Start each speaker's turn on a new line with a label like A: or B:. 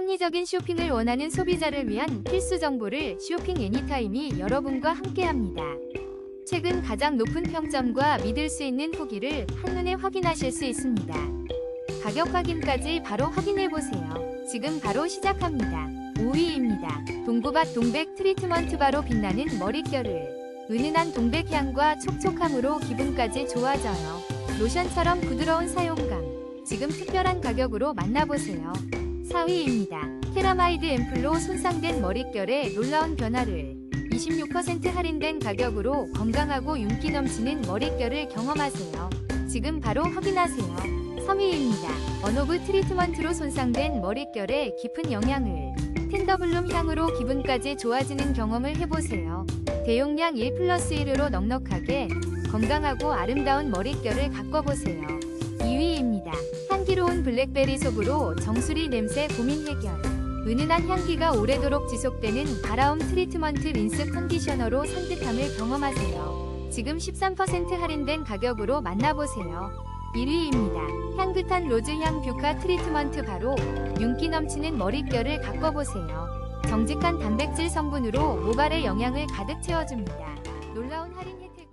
A: 합리적인 쇼핑을 원하는 소비자를 위한 필수 정보를 쇼핑 애니타임이 여러분과 함께합니다. 최근 가장 높은 평점과 믿을 수 있는 후기를 한눈에 확인하실 수 있습니다. 가격 확인까지 바로 확인해 보세요. 지금 바로 시작합니다. 5위입니다. 동구밭 동백 트리트먼트 바로 빛나는 머릿결을 은은한 동백 향과 촉촉함으로 기분까지 좋아져요. 로션처럼 부드러운 사용감. 지금 특별한 가격으로 만나보세요. 4위입니다. 케라마이드 앰플로 손상된 머릿결에 놀라운 변화를 26% 할인된 가격으로 건강하고 윤기 넘치는 머릿결을 경험하세요. 지금 바로 확인하세요. 3위입니다. 언오브 트리트먼트로 손상된 머릿결에 깊은 영향을 텐더블룸 향으로 기분까지 좋아지는 경험을 해보세요. 대용량 1 플러스 1으로 넉넉하게 건강하고 아름다운 머릿결을 가꿔보세요. 2위입니다. 향기로운 블랙베리 속으로 정수리 냄새 고민 해결. 은은한 향기가 오래도록 지속되는 바라움 트리트먼트 린스 컨디셔너로 산뜻함을 경험하세요. 지금 13% 할인된 가격으로 만나보세요. 1위입니다. 향긋한 로즈향 뷰카 트리트먼트 바로 윤기 넘치는 머릿결을 가꿔보세요. 정직한 단백질 성분으로 모발에 영양을 가득 채워줍니다. 놀라운 할인 혜택